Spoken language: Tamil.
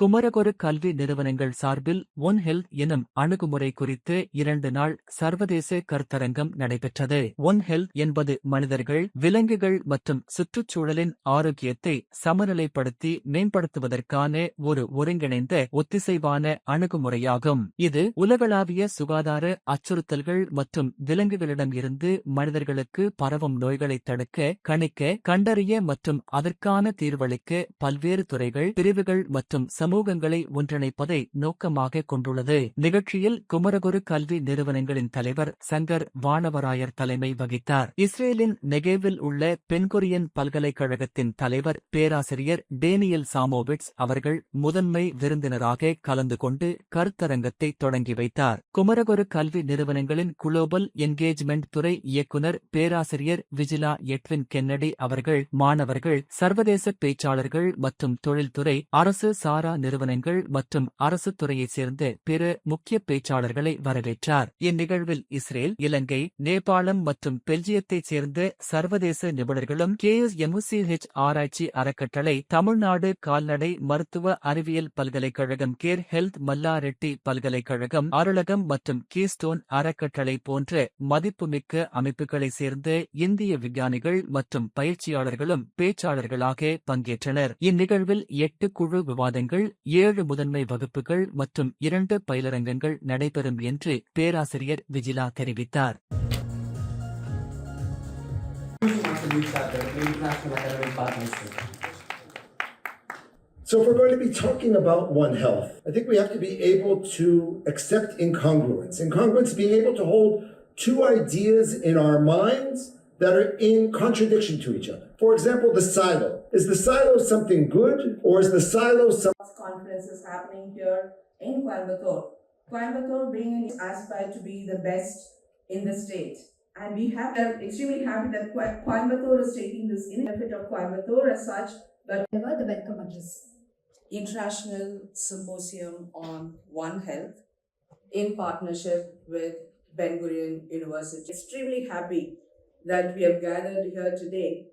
குமரகுரு கல்வி நிறுவனங்கள் சார்பில் ஒன் ஹெல்த் எனும் அணுகுமுறை குறித்து இரண்டு நாள் சர்வதேச கருத்தரங்கம் நடைபெற்றது. ஒன் ஹெல்த் என்பது மனிதர்கள் விலங்குகள் மற்றும் சுற்றுச்சூழலின் ஆரோக்கியத்தை சமநிலைப்படுத்தி மேம்படுத்துவதற்கான ஒரு ஒருங்கிணைந்த ஒத்திசைவான அணுகுமுறையாகும். இது உலகளாவிய சுகாதார அச்சுறுத்தல்கள் மற்றும் விலங்குகளிடம் இருந்து மனிதர்களுக்கு பரவும் நோய்களை தடுக்க கணிக்க கண்டறிய மற்றும் அதற்கான தீர்வளிக்க பல்வேறு துறைகள் பிரிவுகள் மற்றும் சமூகங்களை ஒன்றிணைப்பதை நோக்கமாக கொண்டுள்ளது. நிகழ்ச்சியில் குமரகுரு கல்வி நிறுவனங்களின் தலைவர் சங்கர் வானவராயர் தலைமை வகித்தார். இஸ்ரேலின் நெகேவில் உள்ள பென்கொரியன் பல்கலைக்கழகத்தின் தலைவர் பேராசிரியர் டேனியல் சாமோவிட்ஸ் அவர்கள் முதன்மை விருந்தினராக கலந்து கொண்டு கருத்தரங்கத்தை தொடங்கி வைத்தார். குமரகுரு கல்வி நிறுவனங்களின் குளோபல் என்கேஜ்மெண்ட் துறை இயக்குனர் பேராசிரியர் விஜிலா எட்வின் கென்னடி அவர்கள் மாணவர்கள் சர்வதேச பேச்சாளர்கள் மற்றும் தொழில்துறை அரசு சாரா நிறுவனங்கள் மற்றும் அரசு துறையைச் சேர்ந்த பிற முக்கிய பேச்சாளர்களை வரவேற்றார். இந்நிகழ்வில் இஸ்ரேல் இலங்கை நேபாளம் மற்றும் பெல்ஜியத்தைச் சேர்ந்த சர்வதேச நிபுணர்களும் கேஎஸ்எம்சிஹெச் ஆராய்ச்சி அறக்கட்டளை தமிழ்நாடு கால்நடை மருத்துவ அறிவியல் பல்கலைக்கழகம் கேர் ஹெல்த் மல்லாரெட்டி பல்கலைக்கழகம் அருளகம் மற்றும் கீஸ்டோன் அறக்கட்டளை போன்ற மதிப்புமிக்க அமைப்புகளைச் சேர்ந்த இந்திய விஞ்ஞானிகள் மற்றும் பயிற்சியாளர்களும் பேச்சாளர்களாக பங்கேற்றனர். இந்நிகழ்வில் எட்டு குழு விவாதங்கள் ஏழு முதன்மை வகுப்புகள் மற்றும் இரண்டு பயிலரங்கங்கள் நடைபெறும் என்று பேராசிரியர் விஜிலா தெரிவித்தார். So if we're going to be talking about One Health, I think we have to be able to accept incongruence. Incongruence being able to hold two ideas in our minds that are in contradiction to each other. For example, the silo. Is the silo something good or is the silo something conference is happening here in Coimbatore. Coimbatore being aspired to be the best in the state. And we have, are extremely happy that Coi- Coimbatore is taking this in benefit of Coimbatore as such, but deliver the welcome address. International Symposium on One Health in partnership with Ben Gurion University. Extremely happy that we have gathered here today.